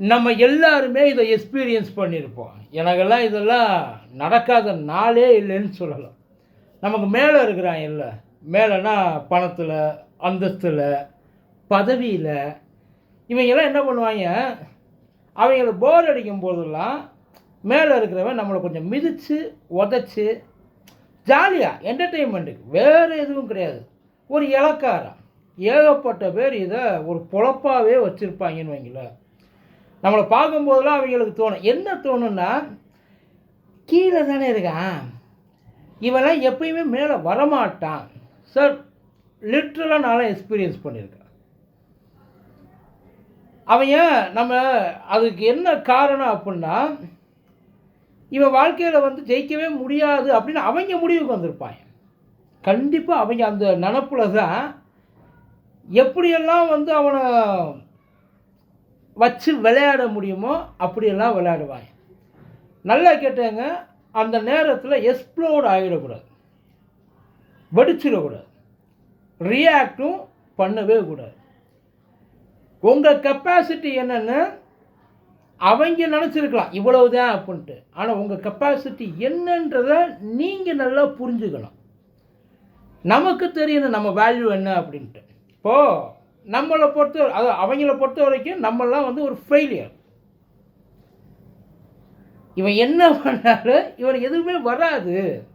நம்ம எல்லாருமே இதை எக்ஸ்பீரியன்ஸ் பண்ணியிருப்போம் எனக்கெல்லாம் இதெல்லாம் நடக்காத நாளே இல்லைன்னு சொல்லலாம். நமக்கு மேலே இருக்கிறான் இல்லை மேலேனா பணத்தில் அந்தஸ்தில் பதவியில். இவங்கெல்லாம் என்ன பண்ணுவாங்க? அவங்கள போர் அடிக்கும் போதெல்லாம் மேலே இருக்கிறவன் நம்மளை கொஞ்சம் மிதித்து உதச்சி ஜாலியாக என்டர்டெயின்மெண்ட்டுக்கு வேறு எதுவும் கிடையாது. ஒரு இலக்காரம். ஏகப்பட்ட பேர் இதை ஒரு பொழப்பாகவே வச்சுருப்பாங்கன்னு வைங்களேன். நம்மளை பார்க்கும்போதெல்லாம் அவங்களுக்கு தோணும். என்ன தோணுன்னா கீழே தானே இருக்கான். இவெல்லாம் எப்பயுமே மேலே வரமாட்டான். சார் லிட்ரலாக நானும் எக்ஸ்பீரியன்ஸ் பண்ணியிருக்கேன். அவங்க நம்ம அதுக்கு என்ன காரணம் அப்படின்னா இவன் வாழ்க்கையில் வந்து ஜெயிக்கவே முடியாது அப்படின்னு அவங்க முடிவுக்கு வந்திருப்பான் கண்டிப்பாக அவங்க அந்த நினப்பில் தான் எப்படியெல்லாம் வந்து அவனை வச்சு விளையாட முடியுமோ அப்படியெல்லாம் விளையாடுவாங்க நல்லா கேட்டேங்க அந்த நேரத்தில் எக்ஸ்ப்ளோர்ட் ஆகிடக்கூடாது வெடிச்சிடக்கூடாது. ரியாக்டும் பண்ணவே கூடாது. உங்கள் கெப்பாசிட்டி என்னென்னு அவங்க நினச்சிருக்கலாம். இவ்வளவு தான் அப்படின்ட்டு. ஆனால் உங்கள் கெப்பாசிட்டி என்னன்றதை நீங்கள் நல்லா புரிஞ்சுக்கணும். நமக்கு தெரியணும் நம்ம வேல்யூ என்ன அப்படின்ட்டு. இப்போது நம்மளை பொறுத்த அது அவங்கள பொறுத்த வரைக்கும் நம்மளாம் வந்து ஒரு ஃபெயிலியர் இவன் என்ன பண்ணாலும் இவனுக்கு எதுவுமே வராது.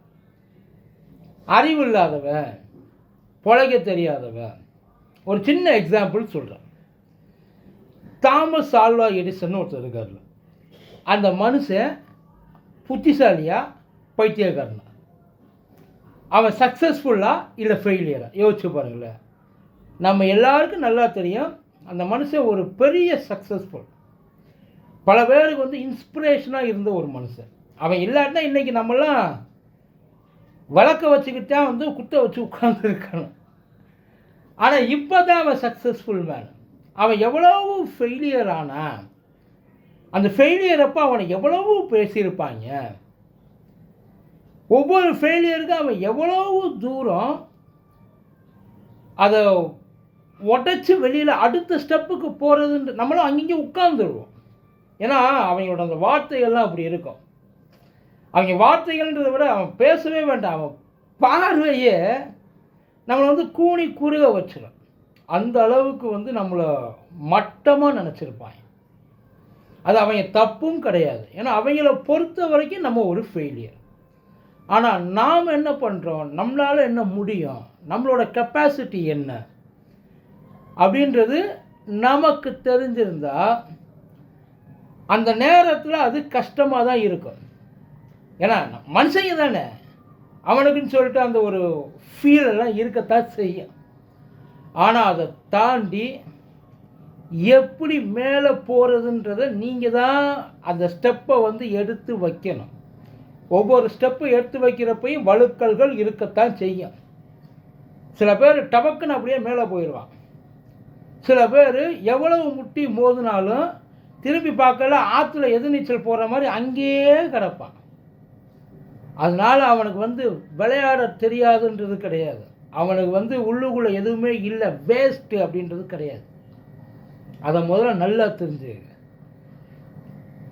அறிவு இல்லாதவன் பொழைக்க தெரியாதவன். ஒரு சின்ன எக்ஸாம்பிள் சொல்கிறேன் தாமஸ் ஆல்வா எடிசன் ஒருத்தர் இருக்கார்ல அந்த மனுஷன் புத்திசாலியாக பைத்தியக்காரனா. அவன் சக்ஸஸ்ஃபுல்லாக இல்லை ஃபெயிலியரா யோசிச்சு பாருங்களேன். நம்ம எல்லாருக்கும் நல்லா தெரியும் அந்த மனுஷன் ஒரு பெரிய சக்ஸஸ்ஃபுல் பல பேருக்கு வந்து இன்ஸ்பிரேஷனாக இருந்த ஒரு மனுஷன். அவன் இல்லாட்டினா இன்றைக்கி நம்மலாம் வழக்க வச்சுக்கிட்டு தான் வந்து குத்த வச்சு உட்காந்துருக்கணும் ஆனால் இப்போ தான் அவன் சக்ஸஸ்ஃபுல் மேன் அவன் எவ்வளவு ஃபெயிலியர் ஆனான் அந்த ஃபெயிலியர் அப்போ அவனை எவ்வளவு பேசியிருப்பாங்க. ஒவ்வொரு ஃபெயிலியருக்கும் அவன் எவ்வளவு தூரம் அதை உடச்சி வெளியில் அடுத்த ஸ்டெப்புக்கு போகிறதுன்ற நம்மளும் அங்கங்கே உட்காந்துருவோம் ஏன்னா அவங்களோட அந்த வார்த்தைகள்லாம் அப்படி இருக்கும். அவங்க வார்த்தைகள்ன்றதை விட அவன் பேசவே வேண்டாம். அவன் பார்வையே நம்மளை வந்து கூனி குறுக வச்சிடும் அந்த அளவுக்கு வந்து நம்மளை மட்டமாக நினச்சிருப்பாங்க. அது அவங்க தப்பும் கிடையாது. ஏன்னா அவங்கள பொறுத்த வரைக்கும் நம்ம ஒரு ஃபெயிலியர் ஆனால் நாம் என்ன பண்ணுறோம் நம்மளால் என்ன முடியும்? நம்மளோட கெப்பாசிட்டி என்ன? அப்படின்றது நமக்கு தெரிஞ்சிருந்தா அந்த நேரத்தில் அது கஷ்டமாக தான் இருக்கும். ஏன்னா மனுஷங்க தானே. அவனுக்குன்னு சொல்லிட்டு அந்த ஒரு ஃபீல் எல்லாம் இருக்கத்தான் செய்யும். ஆனால் அதை தாண்டி எப்படி மேலே போகிறதுன்றத நீங்கள் தான் அந்த ஸ்டெப்பை வந்து எடுத்து வைக்கணும். ஒவ்வொரு ஸ்டெப்பு எடுத்து வைக்கிறப்பையும் வழுக்கல்கள் இருக்கத்தான் செய்யும். சில பேர் டபக்குன்னு அப்படியே மேலே போயிடுவான் சில பேர் எவ்வளவு முட்டி மோதினாலும் திரும்பி பார்க்கல ஆற்றுல எதிர்நீச்சல் போகிற மாதிரி அங்கேயே கிடப்பான். அதனால் அவனுக்கு வந்து விளையாட தெரியாதுன்றது கிடையாது. அவனுக்கு வந்து உள்ளுக்குள்ளே எதுவுமே இல்லை வேஸ்ட்டு அப்படின்றது கிடையாது. அதை முதல்ல நல்லா தெரிஞ்சுக்க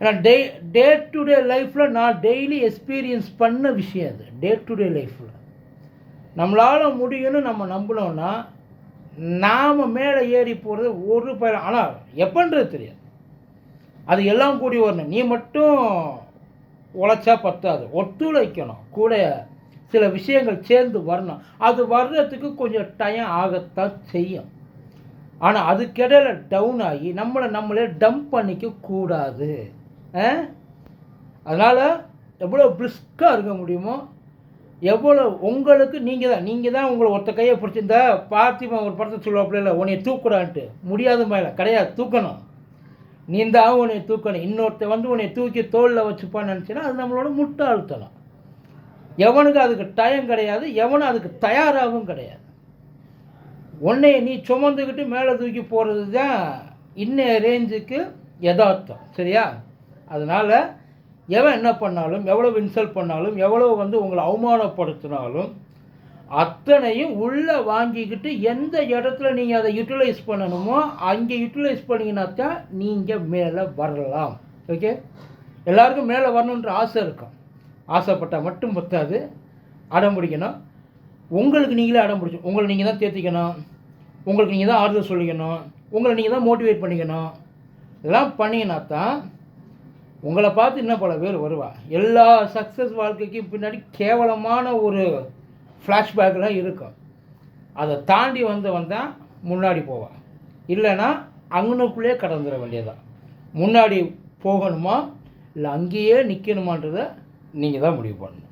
ஏன்னா டே டே டு டே லைஃப்பில் நான் டெய்லி எக்ஸ்பீரியன்ஸ் பண்ண விஷயம் அது டே டு டே லைஃப்பில் நம்மளால் முடியும்னு நம்ம நம்பினோன்னா நாம் மேலே ஏறி போகிறது ஒரு பய ஆனால் எப்பன்றது தெரியாது. அது எல்லாம் கூடி வரணும் நீ மட்டும் உழைச்சா பத்தாது. ஒத்துழைக்கணும். கூட சில விஷயங்கள் சேர்ந்து வரணும். அது வர்றதுக்கு கொஞ்சம் டைம் ஆகத்தான் செய்யும். ஆனால் அதுக்கிடையில் டவுன் ஆகி நம்மளை நம்மளே டம்ப் பண்ணிக்க கூடாது. அதனால் எவ்வளோ பிரிஸ்காக இருக்க முடியுமோ எவ்வளோ உங்களுக்கு நீங்கள் தான் நீங்கள் தான் உங்களை ஒருத்த கையை பிடிச்சிருந்தா பார்த்திபன் ஒரு படத்தை சொல்லுவாப்புல இல்லை உன்னைய தூக்குடான்ட்டு. முடியாத மேலே கிடையாது தூக்கணும். நீ தான் உன்னை தூக்கணும். இன்னொருத்த வந்து உன்னை தூக்கி தோளில் வச்சுப்பான்னு நினச்சின்னா அது நம்மளோட முட்டாள்தனம். எவனுக்கு அதுக்கு டைம் கிடையாது எவனும் அதுக்கு தயாராகவும் கிடையாது. உன்னைய நீ சுமந்துக்கிட்டு மேலே தூக்கி போகிறது தான் இன்ன ரேஞ்சுக்கு யதார்த்தம் சரியா? அதனால் எவன் என்ன பண்ணாலும் எவ்வளோ இன்சல்ட் பண்ணாலும் எவ்வளோ வந்து உங்களை அவமானப்படுத்தினாலும் அத்தனையும் உள்ளே வாங்கிக்கிட்டு எந்த இடத்துல நீங்கள் அதை யூட்டிலைஸ் பண்ணணுமோ அங்கே யூட்டிலைஸ் பண்ணிங்கன்னாத்தான் நீங்கள் மேலே வரலாம். ஓகே எல்லாருக்கும் மேலே வரணுன்ற ஆசை இருக்கும். ஆசைப்பட்டால் மட்டும் பத்தாது. அடம் பிடிக்கணும். உங்களுக்கு நீங்களே அடம் பிடிச்சி உங்களை நீங்கள் தான் தேர்த்திக்கணும் உங்களுக்கு நீங்கள் தான் ஆறுதல் சொல்லிக்கணும். உங்களை நீங்கள் தான் மோட்டிவேட் பண்ணிக்கணும். இதெல்லாம் பண்ணிங்கன்னா தான் உங்களை பார்த்து இன்னும் பல பேர் வருவா. எல்லா சக்ஸஸ் வாழ்க்கைக்கும் பின்னாடி கேவலமான ஒரு ஃப்ளாஷ்பேக்கெலாம் இருக்கும். அதை தாண்டி வந்தவன் தான் முன்னாடி போவான் இல்லைன்னா அங்கனுக்குள்ளே கடந்துட வேண்டியதான் முன்னாடி போகணுமா? இல்லை அங்கேயே நிற்கணுமான்றதை நீங்கள் தான் முடிவு பண்ணணும்.